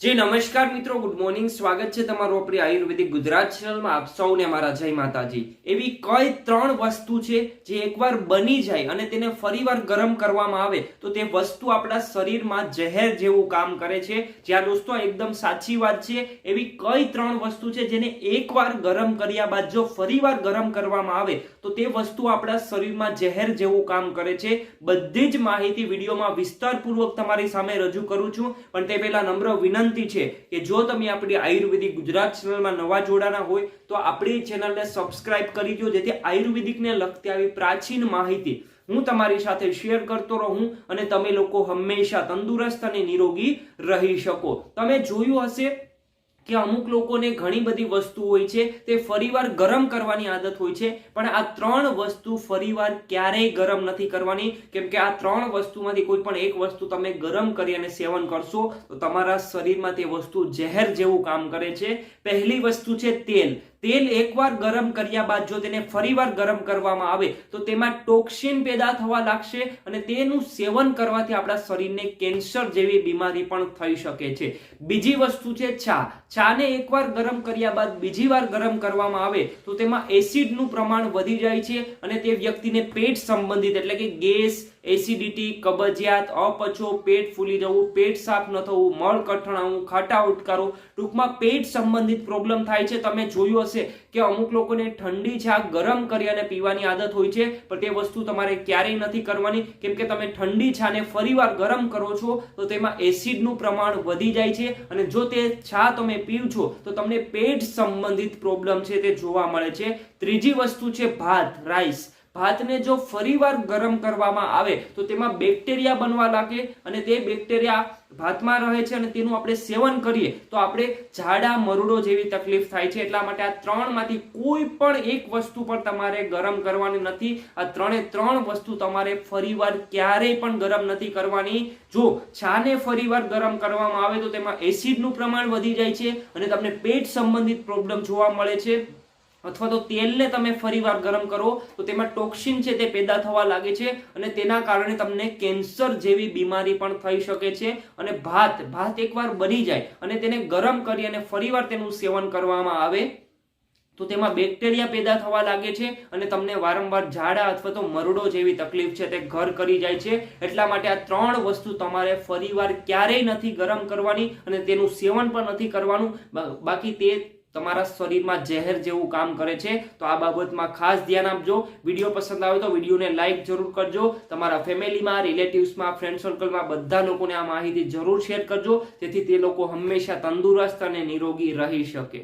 જી, નમસ્કાર મિત્રો. Good morning સ્વાગત છે તમારું આપણી આયુર્વેદિક ગુજરાત ચેનલમાં આપ સૌને મારા જય માતાજી. એવી કઈ ત્રણ વસ્તુ છે જે એકવાર બની જાય અને તેને ફરીવાર ગરમ કરવામાં આવે, તો તે વસ્તુ આપણા શરીરમાં જહેર જેવું કામ કરે છે. જ્યાં દોસ્તો, એકદમ સાચી વાત છે. એવી કઈ ત્રણ વસ્તુ છે જેને એકવાર ગરમ કર્યા બાદ જો ફરીવાર ગરમ કરવામાં આવે, તો તે વસ્તુ આપણા શરીરમાં જહેર જેવું કામ કરે છે. બધી જ માહિતી વિડીયોમાં વિસ્તારપૂર્વક તમારી સામે રજૂ કરું છું. પણ તે પહેલા નમ્ર વિનંતી છે કે જો તમે આપણી આયુર્વેદિક ગુજરાત ચેનલમાં નવા જોડાના હોય, તો આપણી ચેનલને સબસ્ક્રાઇબ કરી દો, જેથી આયુર્વેદિકને લગતી આવી પ્રાચીન માહિતી હું તમારી સાથે શેર કરતો રહું અને તમે લોકો હંમેશા તંદુરસ્ત અને નિરોગી રહી શકો. તમે જોયું હશે કે અમુક લોકોને ઘણી બધી વસ્તુ હોય છે, તે ફરીવાર ગરમ કરવાની આદત હોય છે, પણ આ ત્રણ વસ્તુ ફરીવાર ક્યારેય ગરમ નથી કરવાની. કેમ કે આ ત્રણ વસ્તુમાંથી કોઈ પણ એક વસ્તુ તમે ગરમ કરી અને સેવન કરશો, તો તમારા શરીરમાં તે વસ્તુ ઝેર જેવું કામ કરે છે. પહેલી વસ્તુ છે તેલ. તેલ એકવાર ગરમ કર્યા બાદ જો તેને ફરીવાર ગરમ કરવામાં આવે, તો તેમાં ટોક્સિન પેદા થવા લાગશે અને તેનું સેવન કરવાથી આપણા શરીરને કેન્સર જેવી બીમારી પણ થઈ શકે છે. બીજી વસ્તુ છે ચા. ચાને એકવાર ગરમ કર્યા બાદ બીજી વાર ગરમ કરવામાં આવે, તો તેમાં એસિડનું પ્રમાણ વધી જાય છે અને તે વ્યક્તિને પેટ સંબંધિત, એટલે કે ગેસ, એસિડિટી, કબજિયાત, અપચો, પેટ ફૂલી જવું, પેટ સાફ ન થવું, મળ કઠણાવું, ખાટા ઉટકારો, ટૂંકમાં પેટ સંબંધિત પ્રોબ્લેમ થાય છે. તમે જોયું હશે કે અમુક લોકોને ઠંડી ચા ગરમ કરી અને પીવાની આદત હોય છે, પણ તે વસ્તુ તમારે ક્યારેય નથી કરવાની. કેમ કે તમે ઠંડી ચાને ફરીવાર ગરમ કરો છો, તો તેમાં એસિડનું પ્રમાણ વધી જાય છે અને જો તે ચા તમે પીવ છો, તો તમને પેટ સંબંધિત પ્રોબ્લેમ છે તે જોવા મળે છે. ત્રીજી વસ્તુ છે ભાત, રાઈસ. ભાતને જો ફરીવાર ગરમ કરવામાં આવે, તો તેમાં બેક્ટેરિયા બનવા લાગે અને તે બેક્ટેરિયા ભાતમાં રહે છે અને તેનું આપણે સેવન કરીએ, તો આપણે ઝાડા, મરડો જેવી તકલીફ થાય છે. એટલા માટે આ ત્રણમાંથી કોઈ પણ એક વસ્તુ પણ તમારે ગરમ કરવાની નથી. આ ત્રણે ત્રણ વસ્તુ તમારે ફરીવાર ક્યારેય પણ ગરમ નથી કરવાની. જો ચાને ફરીવાર ગરમ કરવામાં આવે, તો તેમાં એસિડનું પ્રમાણ વધી જાય છે અને તમને પેટ સંબંધિત પ્રોબ્લેમ જોવા મળે છે. અથવા તો તેલને તમે ફરીવાર ગરમ કરો, તો તેમાં ટોક્સિન છે તે પેદા થવા લાગે છે અને તેના કારણે તમને કેન્સર જેવી બીમારી પણ થઈ શકે છે અને ભાત ભાત એકવાર બની જાય અને તેને ગરમ કરી અને ફરીવાર તેનું સેવન કરવામાં આવે, તો તેમાં બેક્ટેરિયા પેદા થવા લાગે છે અને તમને વારંવાર ઝાડા અથવા તો મરડો જેવી તકલીફ છે તે ઘર કરી જાય છે. એટલા માટે આ ત્રણ વસ્તુ તમારે ફરીવાર ક્યારેય નથી ગરમ કરવાની અને તેનું સેવન પણ નથી કરવાનું. બાકી તે તમારા શરીરમાં ઝેર જેવું કામ કરે છે, તો આ બાબતમાં ખાસ ધ્યાન આપજો. વીડિયો પસંદ આવે તો વિડીયોને લાઇક જરૂર કરજો. તમારા ફેમિલીમાં, રિલેટિવ્સમાં ફ્રેન્ડ સર્કલમાં બધા લોકોને આ માહિતી જરૂર શેર કરજો, જેથી તે લોકો હંમેશા તંદુરસ્ત અને નિરોગી રહી શકે.